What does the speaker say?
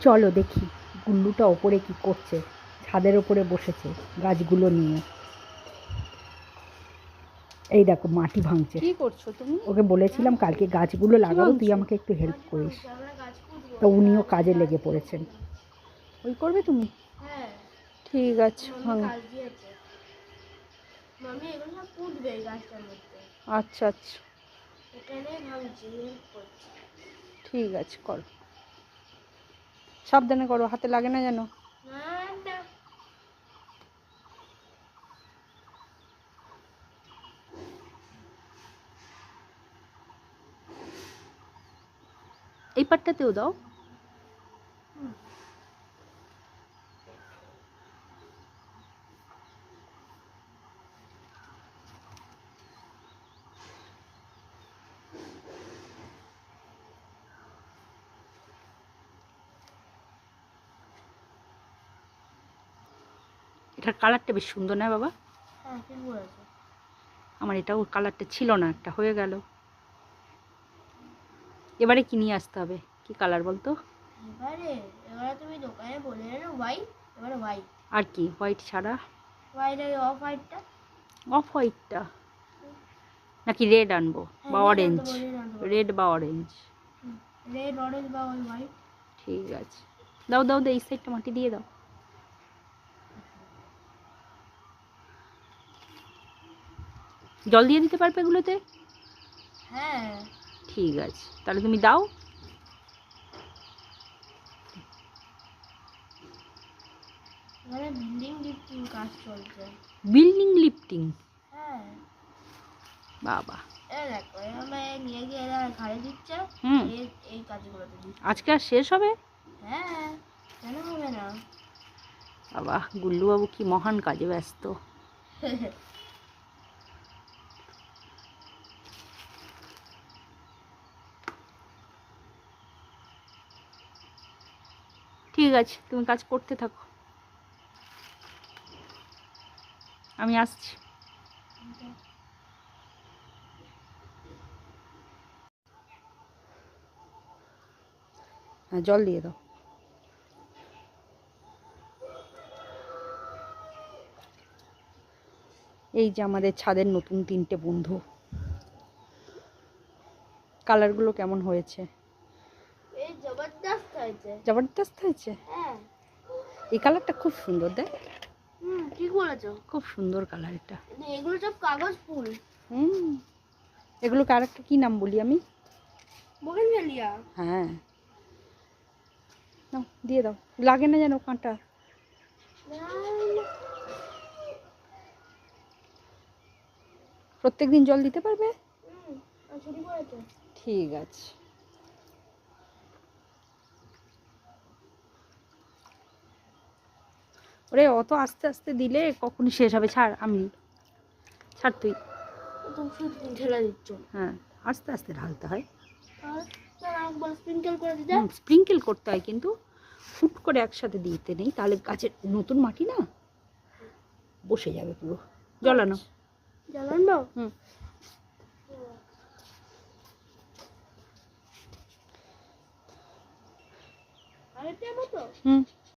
চলো দেখি গুল্লুটা ওপরে কি করছে। ছাদের ওপরে বসেছে গাছগুলো নিয়ে। এই দেখো মাটি ভাঙছে। কি করছ তুমি? ওকে বলেছিলাম কালকে গাছগুলো লাগাবো তুই আমাকে একটু হেল্প করিস। তো উনিও কাজে লেগে পড়েছেন। ওই করবে তুমি? হ্যাঁ। ঠিক আছে ভাঙো। আচ্ছা আচ্ছা। এখানে ভাঙছি ঠিক আছে করো। সাবধানে করো হাতে লাগে না যেন। এই পাটটাতেও দাও। এটার কালারটা বেশ সুন্দর না বাবা? হ্যাঁ আমার এটাও কালারটা ছিল না একটা হয়ে গেল। এবারে কি নিয়ে আসতে হবে? কি কালার বলতো? এবারে এবারে তুমি দোকানে বলে এলো হোয়াইট এবারে হোয়াইট আর কি হোয়াইট ছাড়া? হোয়াইট আর অফ হোয়াইটটা অফ হোয়াইটটা নাকি রেড আনব হ্যাঁ, বা অরেঞ্জ। রেড বা অরেঞ্জ রেড অরেঞ্জ বা হোয়াইট ঠিক আছে। দাও দাও দাও এই সাইডটা মাটি দিয়ে দাও। জল দিয়ে দিতে পারবে এগুলোতে? হ্যাঁ। ঠিক আছে। তাহলে তুমি দাও। বিল্ডিং লিফটিং কাজ চলছে। বিল্ডিং লিফটিং হ্যাঁ। বাবা। নিয়ে গিয়ে ঘাড়ে দিচ্ছে এই এই কাজগুলোতে আজকে আর শেষ হবে? হ্যাঁ কেন হবে না? বাবা গুল্লুবাবু কি মহান কাজে ব্যস্ত। ঠিক আছে তুমি কাজ করতে থাকো। আমি আসছি। হ্যাঁ জল দিয়ে দাও। এই যে আমাদের ছাদের নতুন তিনটে বন্ধু। কালারগুলো কেমন হয়েছে? এই জবরদস্ত হয়েছে। জবরদস্ত হয়েছে? হ্যাঁ। এই কালারটা খুব সুন্দর দেখ। হুম ঠিক বলেছ। খুব সুন্দর কালার এটা। এগুলো সব কাগজ ফুল। হুম। এগুলোকে আরেকটা কী নাম বলি আমি? বোগেনভেলিয়া। হ্যাঁ। নাও দিয়ে দাও। লাগে না যেন কাঁটা। প্রত্যেক দিন জল দিতে পারবে? ঠিক আছে। ওরে অত আস্তে আস্তে দিলে কখনই শেষ হবে। ছাড় আমি ছাড় তুই। ঢেলে দিচ্ছ। হ্যাঁ আস্তে আস্তে ঢালতে হয়। স্প্রিঙ্কেল করতে হয় কিন্তু ফুট করে একসাথে দিতে নেই। তাহলে গাছের নতুন মাটি না বসে যাবে পুরো। জলানো জানান দাও হুম হুম।